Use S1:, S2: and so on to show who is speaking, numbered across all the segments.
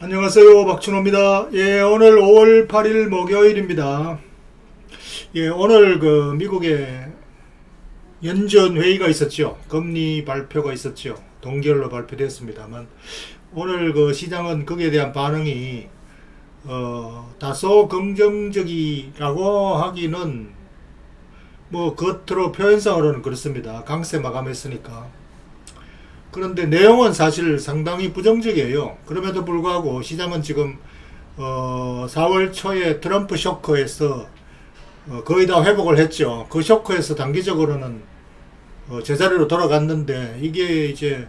S1: 안녕하세요. 박준호입니다. 예, 오늘 5월 8일 목요일입니다. 예, 오늘 그 미국에 연전 회의가 있었죠. 금리 발표가 있었죠. 동결로 발표됐습니다만 오늘 그 시장은 거기에 대한 반응이 어, 다소 긍정적이라고 하기는 뭐 겉으로 표현상으로는 그렇습니다. 강세 마감했으니까. 그런데 내용은 사실 상당히 부정적이에요. 그럼에도 불구하고 시장은 지금 어 4월 초에 트럼프 쇼크에서 어 거의 다 회복을 했죠. 그 쇼크에서 단기적으로는 어 제자리로 돌아갔는데 이게 이제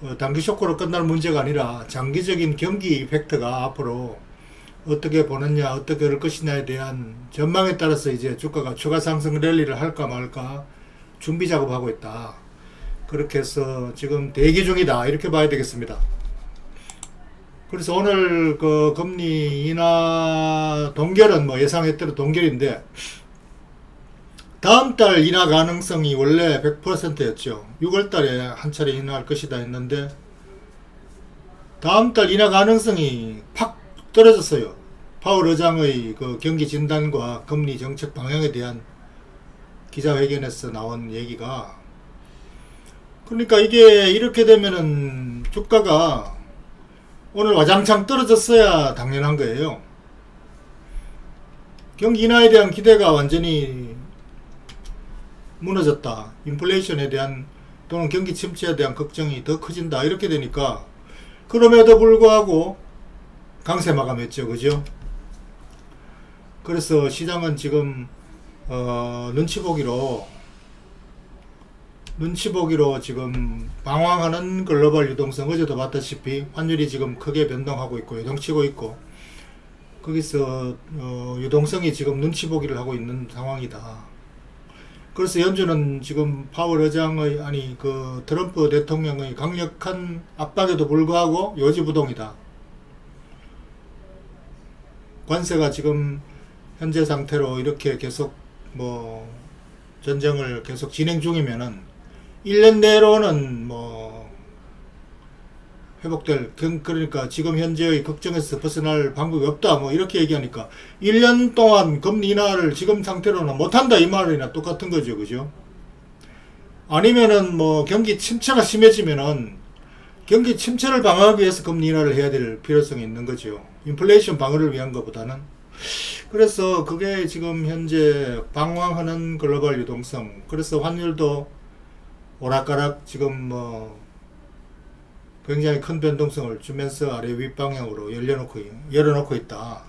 S1: 어 단기 쇼크로 끝날 문제가 아니라 장기적인 경기 팩트가 앞으로 어떻게 보느냐, 어떻게 할 것이냐에 대한 전망에 따라서 이제 주가가 추가 상승 랠리를 할까 말까 준비 작업하고 있다. 그렇게 해서 지금 대기 중이다 이렇게 봐야 되겠습니다. 그래서 오늘 그 금리 인하 동결은 뭐 예상했대로 동결인데 다음 달 인하 가능성이 원래 100%였죠. 6월 달에 한 차례 인하할 것이다 했는데 다음 달 인하 가능성이 팍 떨어졌어요. 파월 의장의 그 경기 진단과 금리 정책 방향에 대한 기자회견에서 나온 얘기가 그러니까 이게 이렇게 되면은 주가가 오늘 와장창 떨어졌어야 당연한 거예요. 경기 인하에 대한 기대가 완전히 무너졌다. 인플레이션에 대한 또는 경기 침체에 대한 걱정이 더 커진다. 이렇게 되니까 그럼에도 불구하고 강세 마감했죠. 그죠? 그래서 시장은 지금 어, 눈치 보기로 눈치 보기로 지금 방황하는 글로벌 유동성 어제도 봤다시피 환율이 지금 크게 변동하고 있고 요동치고 있고 거기서 어, 유동성이 지금 눈치 보기를 하고 있는 상황이다. 그래서 연준은 지금 파월 의장의 아니 그 트럼프 대통령의 강력한 압박에도 불구하고 요지부동이다. 관세가 지금 현재 상태로 이렇게 계속 뭐 전쟁을 계속 진행 중이면은 1년 내로는 뭐 회복될 그- 그러니까 지금 현재의 걱정에서 벗어날 방법이 없다. 뭐 이렇게 얘기하니까 1년 동안 금리 인하를 지금 상태로는 못한다 이 말이나 똑같은 거죠. 그죠? 아니면은 뭐 경기 침체가 심해지면은 경기 침체를 방어하기 위해서 금리 인하를 해야 될 필요성이 있는 거죠. 인플레이션 방어를 위한 것보다는. 그래서 그게 지금 현재 방황하는 글로벌 유동성 그래서 환율도 오락가락 지금 뭐 굉장히 큰 변동성을 주면서 아래 윗방향으로 열려놓고 열어놓고 있다.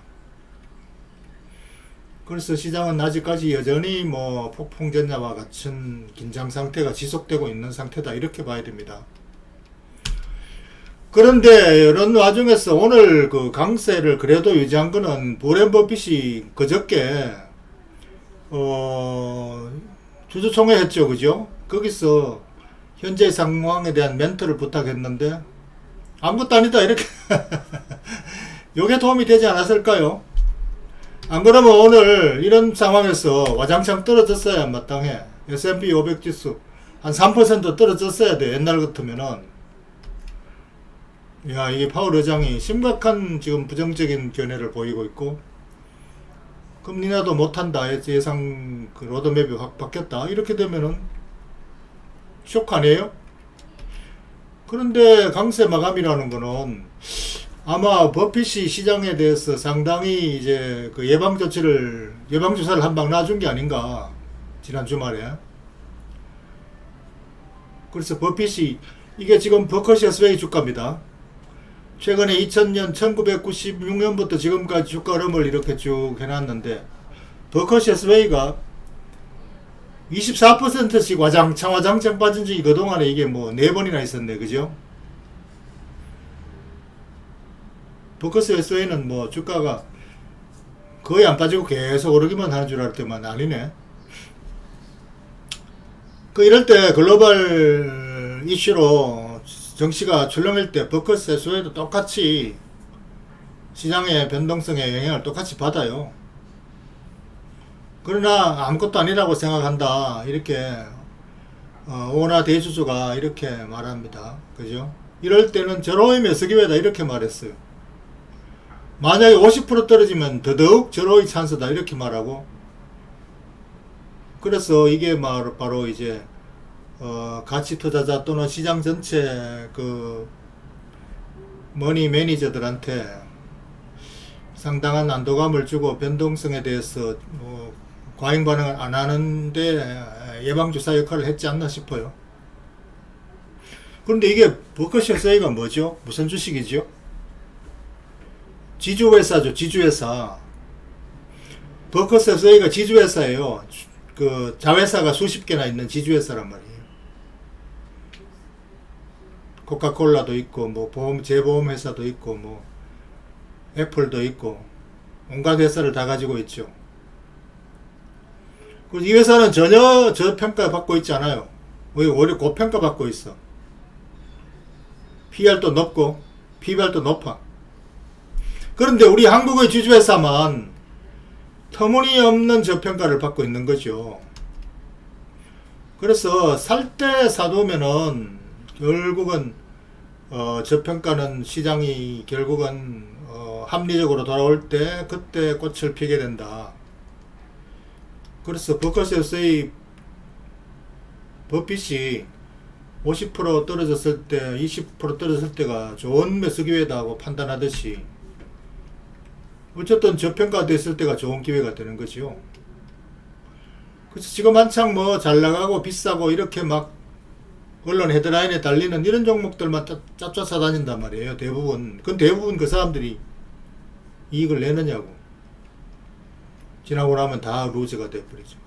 S1: 그래서 시장은 아직까지 여전히 뭐 폭풍전야와 같은 긴장 상태가 지속되고 있는 상태다 이렇게 봐야 됩니다. 그런데 이런 와중에서 오늘 그 강세를 그래도 유지한 거는 보렌 버핏이 그저께 어 주주총회 했죠, 그죠? 거기서 현재 상황에 대한 멘트를 부탁했는데 아무것도 아니다 이렇게. 요게 도움이 되지 않았을까요? 안 그러면 오늘 이런 상황에서 와장창 떨어졌어야 마땅해. S&P 500 지수 한 3% 떨어졌어야 돼 옛날 같으면은. 야 이게 파월 의장이 심각한 지금 부정적인 견해를 보이고 있고 금리 나도 못한다 예상 그 로드맵이 확 바뀌었다 이렇게 되면은 쇼크 아니에요? 그런데 강세 마감이라는 거는 아마 버핏이 시장에 대해서 상당히 이제 그 예방 조치를 예방 주사를 한 방 놔준 게 아닌가 지난 주말에 그래서 버핏이 이게 지금 버커시아 스웨이 주가입니다. 최근에 2000년 1996년부터 지금까지 주가 흐름을 이렇게 쭉 해놨는데 버커시아 스웨이가 24%씩 와장창 와장창 빠진 적이 그동안에 이게 뭐 네 번이나 있었네 그죠? 버커스 SOA는 뭐 주가가 거의 안 빠지고 계속 오르기만 하는 줄 알았더만 아니네 그 이럴 때 글로벌 이슈로 정치가 출렁일 때 버커스 SOA도 똑같이 시장의 변동성에 영향을 똑같이 받아요 그러나 아무것도 아니라고 생각한다. 이렇게 어, 오나 대주주가 이렇게 말합니다. 그죠? 이럴 때는 저로임의 서기회다 이렇게 말했어요. 만약에 50% 떨어지면 더더욱 절호의 찬스다 이렇게 말하고 그래서 이게 말- 바로 이제 어, 가치 투자자 또는 시장 전체 그 머니 매니저들한테 상당한 안도감을 주고 변동성에 대해서 뭐 과잉 반응을 안 하는데 예방주사 역할을 했지 않나 싶어요. 그런데 이게 버커셔 세이가 뭐죠? 무슨 주식이죠? 지주회사죠, 지주회사. 버커셔 세이가 지주회사예요. 그 자회사가 수십 개나 있는 지주회사란 말이에요. 코카콜라도 있고, 뭐 보험 재보험 회사도 있고, 뭐 애플도 있고, 온갖 회사를 다 가지고 있죠. 이 회사는 전혀 저평가 받고 있지 않아요. 왜 오히려 고평가 받고 있어. PR도 높고, PBR도 높아. 그런데 우리 한국의 주주회사만 터무니없는 저평가를 받고 있는 거죠. 그래서 살 때 사두면은 결국은 어, 저평가는 시장이 결국은 어, 합리적으로 돌아올 때 그때 꽃을 피게 된다. 그래서 버커셔스의 버핏이 50% 떨어졌을 때, 20% 떨어졌을 때가 좋은 매수 기회다고 판단하듯이 어쨌든 저평가됐을 때가 좋은 기회가 되는 거지요. 그래서 지금 한창 뭐 잘 나가고 비싸고 이렇게 막 언론 헤드라인에 달리는 이런 종목들만 짜- 짭짜싸 다닌단 말이에요. 대부분. 그건 대부분 그 사람들이 이익을 내느냐고. 지나고 나면 다 루즈가 돼버리죠.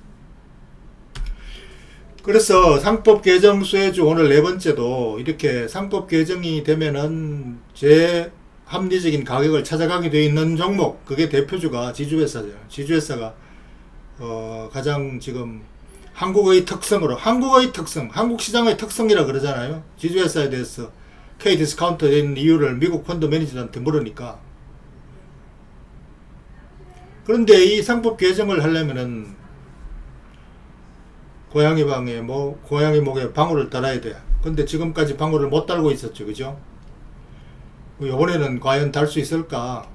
S1: 그래서 상법 개정 수혜주 오늘 네 번째도 이렇게 상법 개정이 되면은 제 합리적인 가격을 찾아가게 돼 있는 종목 그게 대표주가 지주회사죠. 지주회사가 어 가장 지금 한국의 특성으로 한국의 특성, 한국 시장의 특성이라 그러잖아요. 지주회사에 대해서 K 디스카운트 된 이유를 미국 펀드 매니저한테 물으니까 그런데 이 상법 개정을 하려면은 고양이 방에 뭐 고양이 목에 방울을 달아야 돼. 근데 지금까지 방울을 못 달고 있었죠, 그죠? 이번에는 과연 달 수 있을까?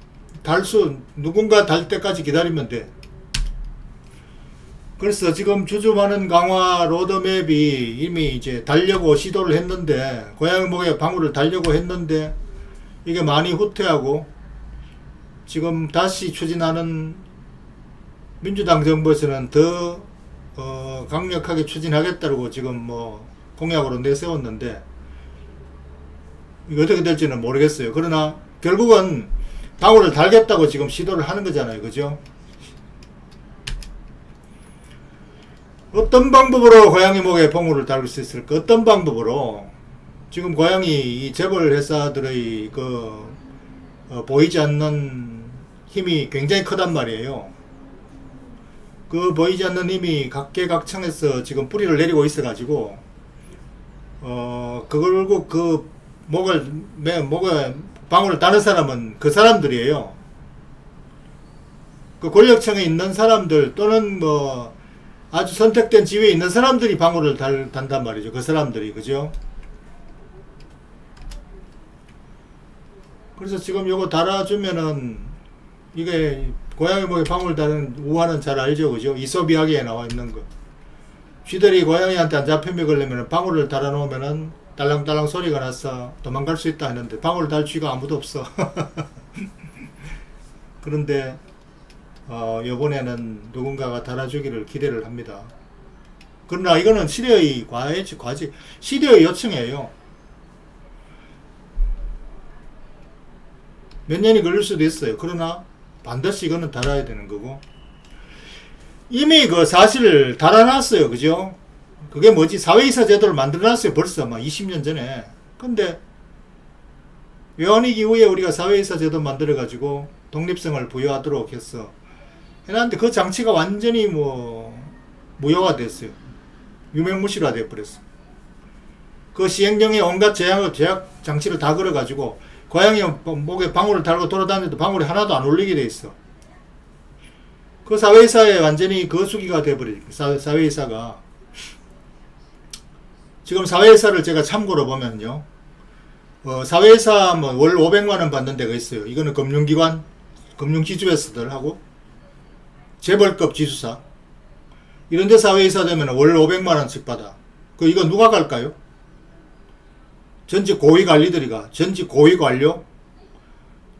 S1: 달 수 누군가 달 때까지 기다리면 돼. 그래서 지금 주주 많은 강화 로드맵이 이미 이제 달려고 시도를 했는데 고양이 목에 방울을 달려고 했는데 이게 많이 후퇴하고 지금 다시 추진하는 민주당 정부에서는 더 어, 강력하게 추진하겠다고 지금 뭐 공약으로 내세웠는데 어떻게 될지는 모르겠어요. 그러나 결국은 방울을 달겠다고 지금 시도를 하는 거잖아요. 그죠? 어떤 방법으로 고양이 목에 방울을 달을 수 있을까? 어떤 방법으로 지금 고양이 이 재벌 회사들의 그 어, 보이지 않는 힘이 굉장히 크단 말이에요. 그 보이지 않는 힘이 각계각층에서 지금 뿌리를 내리고 있어가지고 어 그걸고 그 목을 매 목에 방울을 따는 사람은 그 사람들이에요. 그 권력층에 있는 사람들 또는 뭐 아주 선택된 지위에 있는 사람들이 방울을 달, 단단 말이죠. 그 사람들이 그죠? 그래서 지금 요거 달아주면은 이게 고양이 목에 방울 다는 우화는 잘 알죠, 그죠? 이솝 이야기에 나와 있는 거. 쥐들이 고양이한테 안 잡혀 먹으려면 방울을 달아놓으면은 딸랑딸랑 소리가 나서 도망갈 수 있다 했는데 방울 달 쥐가 아무도 없어. 그런데 어, 이번에는 누군가가 달아주기를 기대를 합니다. 그러나 이거는 시대의 과외지, 과지, 시대의 요청이에요. 몇 년이 걸릴 수도 있어요. 그러나 반드시 이거는 달아야 되는 거고. 이미 그 사실 달아놨어요. 그죠? 그게 뭐지? 사회이사 제도를 만들어놨어요. 벌써 막 20년 전에. 근데 외환위기 이후에 우리가 사회이사 제도 만들어가지고 독립성을 부여하도록 했어. 해놨는데 그 장치가 완전히 뭐 무효가 됐어요. 유명무실화 돼버렸어. 그 시행령에 온갖 제약을 제약 장치를 다 걸어가지고 고양이 목에 방울을 달고 돌아다녀도 방울이 하나도 안 울리게 돼 있어. 그 사회이사에 완전히 거수기가 돼버리죠. 사, 사회이사가. 지금 사회이사를 제가 참고로 보면요. 어, 사회이사 뭐월 500만원 받는 데가 있어요. 이거는 금융기관, 금융지주회사들 하고 재벌급 지주사 이런 데 사회이사 되면 월 500만 원씩 받아. 그 이거 누가 갈까요? 전직 고위 관리들이가 전직 고위 관료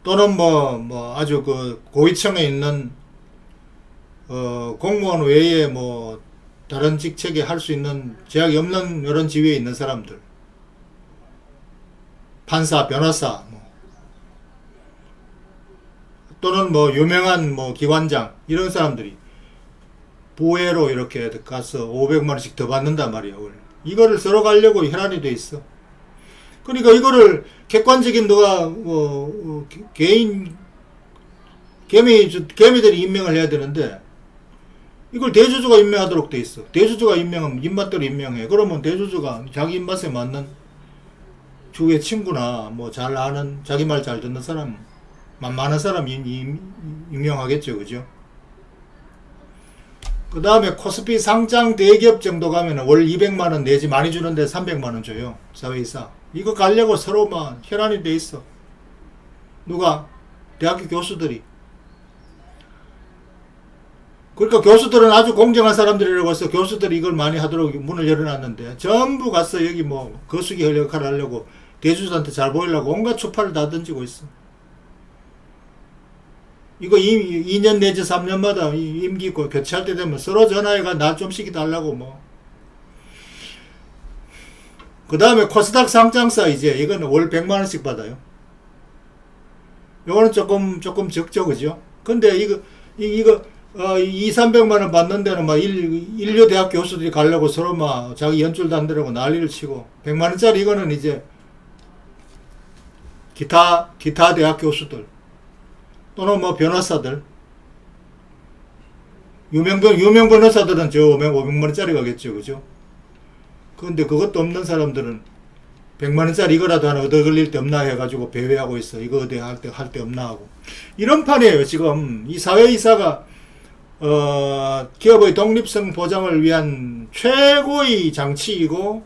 S1: 또는 뭐 뭐 아주 그 고위층에 있는 어 공무원 외에 뭐 다른 직책에 할 수 있는 제약이 없는 이런 지위에 있는 사람들 판사 변호사 뭐 또는 뭐 유명한 뭐 기관장 이런 사람들이 부회로 이렇게 가서 500만 원씩 더 받는단 말이야. 월. 이거를 서로 가려고 혈안이 돼 있어. 그러니까 이거를 객관적인 누가 뭐 어, 개- 개인 개미 개미들이 임명을 해야 되는데 이걸 대주주가 임명하도록 돼 있어. 대주주가 임명하면 입맛대로 임명해. 그러면 대주주가 자기 입맛에 맞는 주위의 친구나 뭐 잘 아는 자기 말 잘 듣는 사람 만- 많은 사람 임, 임, 임명하겠죠, 그죠? 그 다음에 코스피 상장 대기업 정도 가면 월 200만 원 내지 많이 주는데 300만 원 줘요. 사회이사. 이거 가려고 서로 막 혈안이 돼 있어. 누가? 대학교 교수들이. 그러니까 교수들은 아주 공정한 사람들이라고 해서 교수들이 이걸 많이 하도록 문을 열어놨는데 전부 가서 여기 뭐 거수기 역할을 하려고 대주주한테 잘 보이려고 온갖 추파를 다 던지고 있어. 이거 2, 년 내지 3년마다 임기 있고 교체할 때 되면 서로 전화해가 날 좀씩 달라고 뭐. 그 다음에 코스닥 상장사 이제 이거는 월 100만 원씩 받아요. 요거는 조금 조금 적죠 그죠? 근데 이거 이, 이거 어, 2, 300만 원 받는 데는 막 일, 인류 대학 교수들이 가려고 서로 막 자기 연줄 단대라고 난리를 치고 100만 원짜리 이거는 이제 기타 기타 대학 교수들 또는 뭐 변호사들 유명 변 유명 변호사들은 저 500, 500만 원짜리 가겠죠 그죠? 근데 그것도 없는 사람들은 100만 원짜리 이거라도 하나 얻어 걸릴 데 없나 해가지고 배회하고 있어. 이거 어디 할때 할데 없나 하고. 이런 판이에요, 지금. 이 사회이사가, 어, 기업의 독립성 보장을 위한 최고의 장치이고,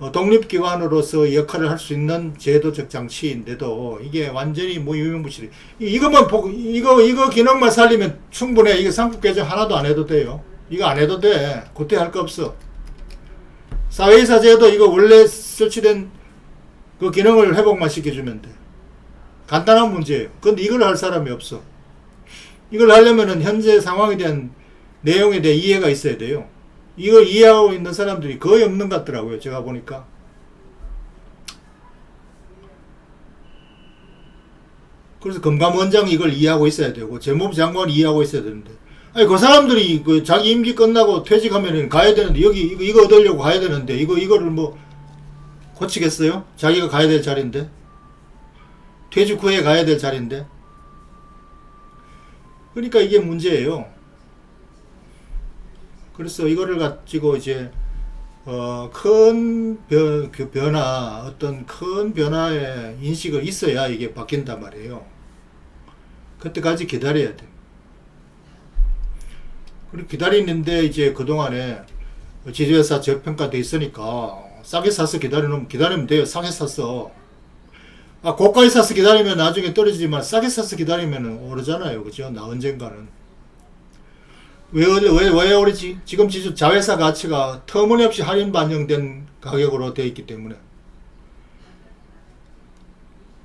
S1: 어, 독립기관으로서 역할을 할 수 있는 제도적 장치인데도 이게 완전히 뭐 유명무실이. 이- 이것만 보고, 이거, 이거 기능만 살리면 충분해. 이거 상품 개정 하나도 안 해도 돼요. 이거 안 해도 돼. 그때 할 거 없어. 사회이사 제도 이거 원래 설치된 그 기능을 회복만 시켜주면 돼. 간단한 문제예요. 근데 이걸 할 사람이 없어. 이걸 하려면은 현재 상황에 대한 내용에 대한 이해가 있어야 돼요. 이걸 이해하고 있는 사람들이 거의 없는 것 같더라고요. 제가 보니까. 그래서 금감원장이 이걸 이해하고 있어야 되고 재무부 장관이 이해하고 있어야 되는데 아니 그 사람들이 그 자기 임기 끝나고 퇴직하면은 가야 되는데 여기 이거, 이거 얻으려고 가야 되는데 이거 이거를 뭐 고치겠어요? 자기가 가야 될 자리인데 퇴직 후에 가야 될 자리인데 그러니까 이게 문제예요. 그래서 이거를 가지고 이제 어, 큰 변, 그 변화, 어떤 큰 변화의 인식을 있어야 이게 바뀐단 말이에요. 그때까지 기다려야 돼. 그리고 기다리는데 이제 그동안에 제조회사 저평가돼 있으니까 싸게 사서 기다리면 기다리면 돼요. 싸게 샀어. 아 고가에 사서 기다리면 나중에 떨어지지만 싸게 사서 기다리면 오르잖아요. 그죠? 나 언젠가는. 왜, 왜, 왜 우리 지, 지금 지수 자회사 가치가 터무니없이 할인 반영된 가격으로 되어 있기 때문에.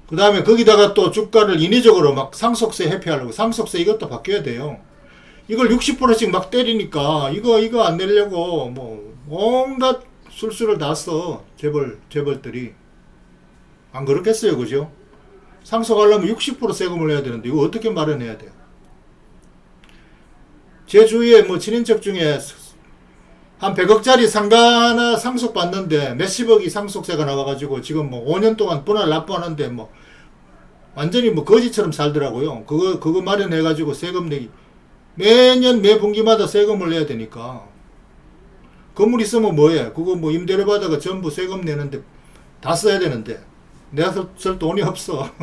S1: 그 다음에 거기다가 또 주가를 인위적으로 막 상속세 회피하려고 상속세 이것도 바뀌어야 돼요. 이걸 60%씩 막 때리니까 이거 이거 안 내려고 뭐 온갖 술수를 다 써. 재벌 재벌들이 안 그렇겠어요, 그죠? 상속하려면 60% 세금을 내야 되는데 이거 어떻게 마련해야 돼요? 제 주위에 뭐 친인척 중에 한 100억짜리 상가 하나 상속받는데 몇십억이 상속세가 나와가지고 지금 뭐 5년 동안 분할 납부하는데 뭐 완전히 뭐 거지처럼 살더라고요. 그거 그거 마련해가지고 세금 내기 매년 매 분기마다 세금을 내야 되니까 건물 있으면 뭐해? 그거 뭐 임대료 받아가 전부 세금 내는데 다 써야 되는데 내가 쓸, 쓸 돈이 없어.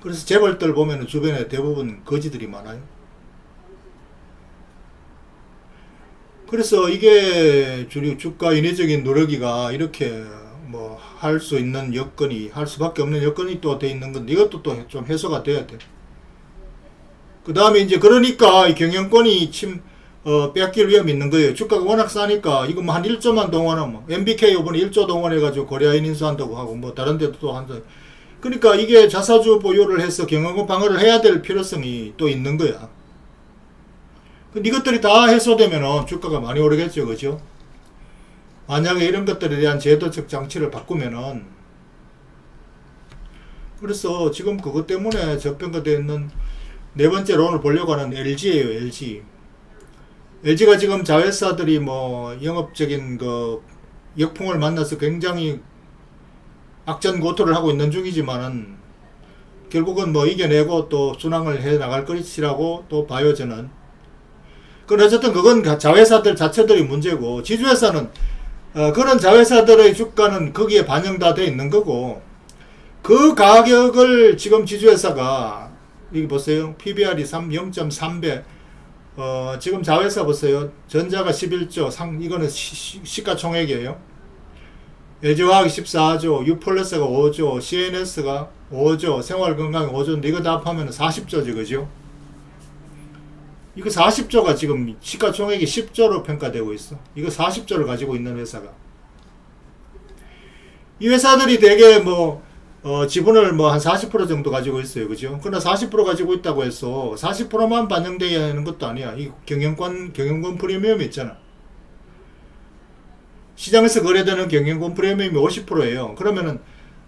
S1: 그래서 재벌들 보면은 주변에 대부분 거지들이 많아요. 그래서 이게 주류 주가 인위적인 누르기가 이렇게 뭐 할 수 있는 여건이 할 수밖에 없는 여건이 또 돼 있는 건데 이것도 또 좀 해소가 돼야 돼. 그 다음에 이제 그러니까 이 경영권이 침 어, 뺏길 위험이 있는 거예요. 주가가 워낙 싸니까 이거 뭐 한 1조만 동원하면 MBK 이번에 1조 동원해가지고 고려인 인수한다고 하고 뭐 다른 데도 또 한다. 그러니까 이게 자사주 보유를 해서 경영권 방어를 해야 될 필요성이 또 있는 거야. 근데 이것들이 다 해소되면은 주가가 많이 오르겠죠, 그죠? 만약에 이런 것들에 대한 제도적 장치를 바꾸면은 그래서 지금 그것 때문에 저평가되어 있는 네 번째로 오늘 보려고 하는 LG예요, LG. LG가 지금 자회사들이 뭐 영업적인 그 역풍을 만나서 굉장히 악전고토를 하고 있는 중이지만은 결국은 뭐 이겨내고 또 순항을 해 나갈 것이라고 또 저는. 그건 어쨌든 그건 가- 자회사들 자체들이 문제고 지주회사는 어, 그런 자회사들의 주가는 거기에 반영 다 돼 있는 거고 그 가격을 지금 지주회사가 여기 보세요. PBR이 3 0.3배. 어, 지금 자회사 보세요. 전자가 11조 상 이거는 시, 시, 시가총액이에요. LG화학이 14조 유플러스가 5조 CNS가 5조 생활건강이 5조인데 이거 다 합하면 40조지 그죠 이거 40조가 지금 시가총액이 10조로 평가되고 있어. 이거 40조를 가지고 있는 회사가. 이 회사들이 대개 뭐, 어, 지분을 뭐 한 40% 정도 가지고 있어요. 그죠? 그러나 40% 가지고 있다고 해서 40%만 반영돼야 하는 것도 아니야. 이 경영권, 경영권 프리미엄이 있잖아. 시장에서 거래되는 경영권 프리미엄이 50%예요. 그러면은,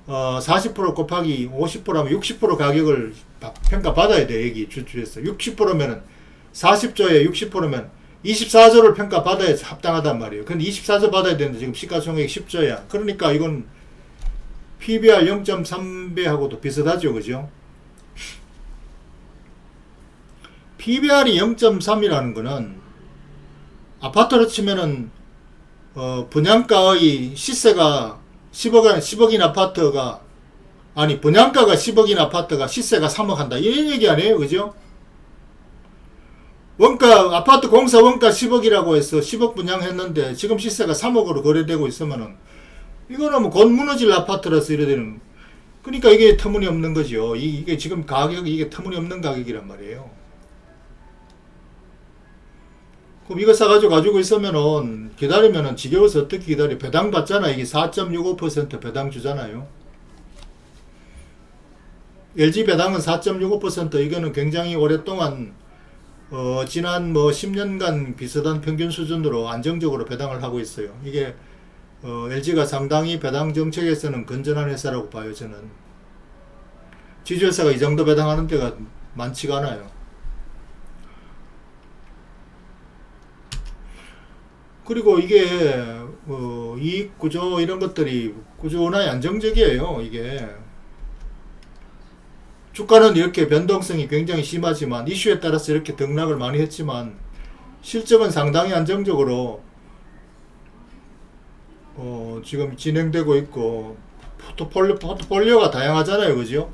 S1: 어, 40% 곱하기 50%하면 60% 가격을 바- 평가받아야 돼. 여기 주주에서. 60%면은 40조에 60%면 24조를 평가받아야 합당하단 말이에요. 근데 24조 받아야 되는데 지금 시가총액 10조야. 그러니까 이건 PBR 0.3배하고도 비슷하죠. 그죠? PBR이 0.3이라는 거는 아파트로 치면은 어, 분양가의 시세가 10억, 10억인 아파트가 아니 분양가가 10억인 아파트가 시세가 3억 한다. 이런 얘기 아니에요. 그죠? 원가 아파트 공사 원가 10억이라고 해서 10억 분양했는데 지금 시세가 3억으로 거래되고 있으면은 이거는 뭐 곧 무너질 아파트라서 이래 되는 그러니까 이게 터무니없는 거죠. 이- 이게 지금 가격이 이게 터무니없는 가격이란 말이에요. 그럼 이거 사가지고 가지고 있으면은 기다리면은 지겨워서 어떻게 기다려? 배당 받잖아. 이게 4.65% 배당 주잖아요. LG 배당은 4.65% 이거는 굉장히 오랫동안 어, 지난 뭐 10년간 비슷한 평균 수준으로 안정적으로 배당을 하고 있어요. 이게 어, LG가 상당히 배당 정책에서는 건전한 회사라고 봐요, 저는. 지주회사가 이 정도 배당하는 데가 많지가 않아요. 그리고 이게 어, 이익 구조 이런 것들이 꾸준하게 안정적이에요. 이게 주가는 이렇게 변동성이 굉장히 심하지만 이슈에 따라서 이렇게 등락을 많이 했지만 실적은 상당히 안정적으로 어, 지금 진행되고 있고 포트폴리오, 포트폴리오가 다양하잖아요. 그죠?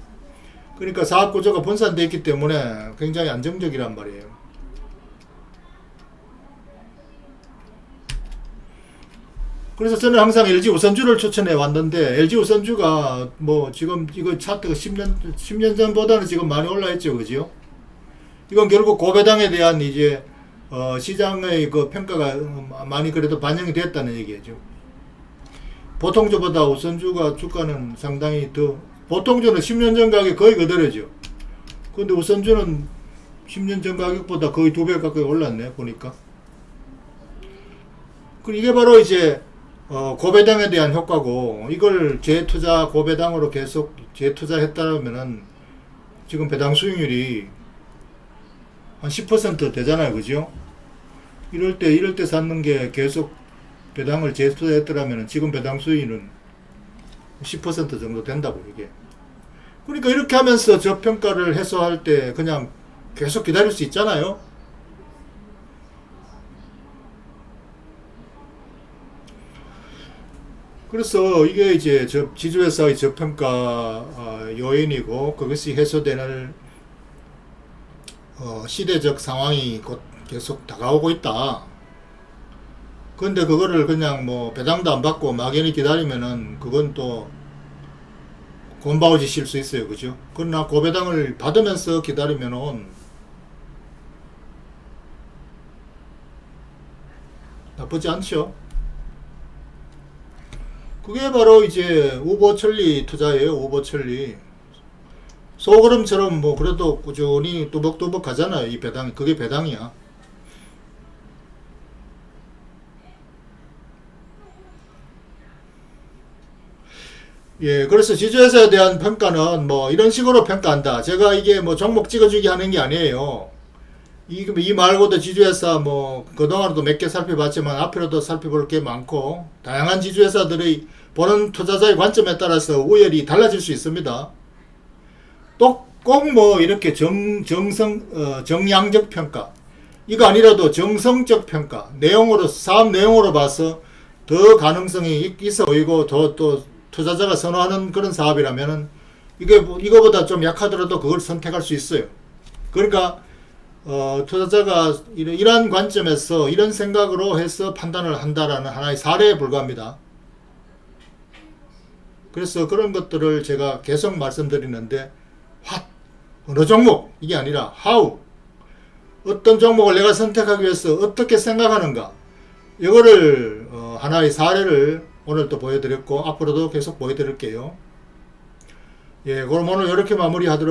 S1: 그러니까 사업 구조가 분산되어 있기 때문에 굉장히 안정적이란 말이에요. 그래서 저는 항상 LG 우선주를 추천해 왔는데 LG 우선주가 뭐 지금 이거 차트가 10년 10년 전보다는 지금 많이 올라 있죠, 그죠? 이건 결국 고배당에 대한 이제 어, 시장의 그 평가가 어, 많이 그래도 반영이 됐다는 얘기죠. 보통주보다 우선주가 주가는 상당히 더 보통주는 10년 전 가격 거의 그대로죠. 근데 우선주는 10년 전 가격보다 거의 두 배 가까이 올랐네 보니까. 그 이게 바로 이제 어, 고배당에 대한 효과고 이걸 재투자 고배당으로 계속 재투자했다면은 지금 배당 수익률이 한 10% 되잖아요, 그죠? 이럴 때 이럴 때 샀는 게 계속 배당을 재투자했더라면은 지금 배당 수익률은 10% 정도 된다고 이게. 그러니까 이렇게 하면서 저평가를 해소할 때 그냥 계속 기다릴 수 있잖아요. 그래서 이게 이제 저 지주회사의 저평가 어, 요인이고 그것이 해소되는 어, 시대적 상황이 곧 계속 다가오고 있다. 근데 그거를 그냥 뭐 배당도 안 받고 막연히 기다리면은 그건 또 곤바오짓일 수 있어요. 그죠? 그러나 고배당을 받으면서 기다리면은 나쁘지 않죠. 그게 바로 이제 오버천리 투자예요. 오버천리. 소그름처럼 뭐 그래도 꾸준히 뚜벅뚜벅 가잖아요. 이 배당이. 그게 배당이야. 예, 그래서 지주회사에 대한 평가는 뭐 이런 식으로 평가한다. 제가 이게 뭐 종목 찍어주기 하는 게 아니에요. 이, 이 말고도 지주회사 뭐 그동안도 몇 개 살펴봤지만 앞으로도 살펴볼 게 많고 다양한 지주회사들의 보는 투자자의 관점에 따라서 우열이 달라질 수 있습니다. 또 꼭 뭐 이렇게 정, 정성, 어, 정량적 평가 이거 아니라도 정성적 평가 내용으로 사업 내용으로 봐서 더 가능성이 있- 있어 보이고 더 또 투자자가 선호하는 그런 사업이라면은 이게 뭐- 이거보다 좀 약하더라도 그걸 선택할 수 있어요. 그러니까 어, 투자자가 이러- 이러한 관점에서 이런 생각으로 해서 판단을 한다라는 하나의 사례에 불과합니다. 그래서 그런 것들을 제가 계속 말씀드리는데 what 어느 종목 이게 아니라 how 어떤 종목을 내가 선택하기 위해서 어떻게 생각하는가 이거를 어, 하나의 사례를 오늘 또 보여드렸고 앞으로도 계속 보여드릴게요. 예, 그럼 오늘 이렇게 마무리하도록.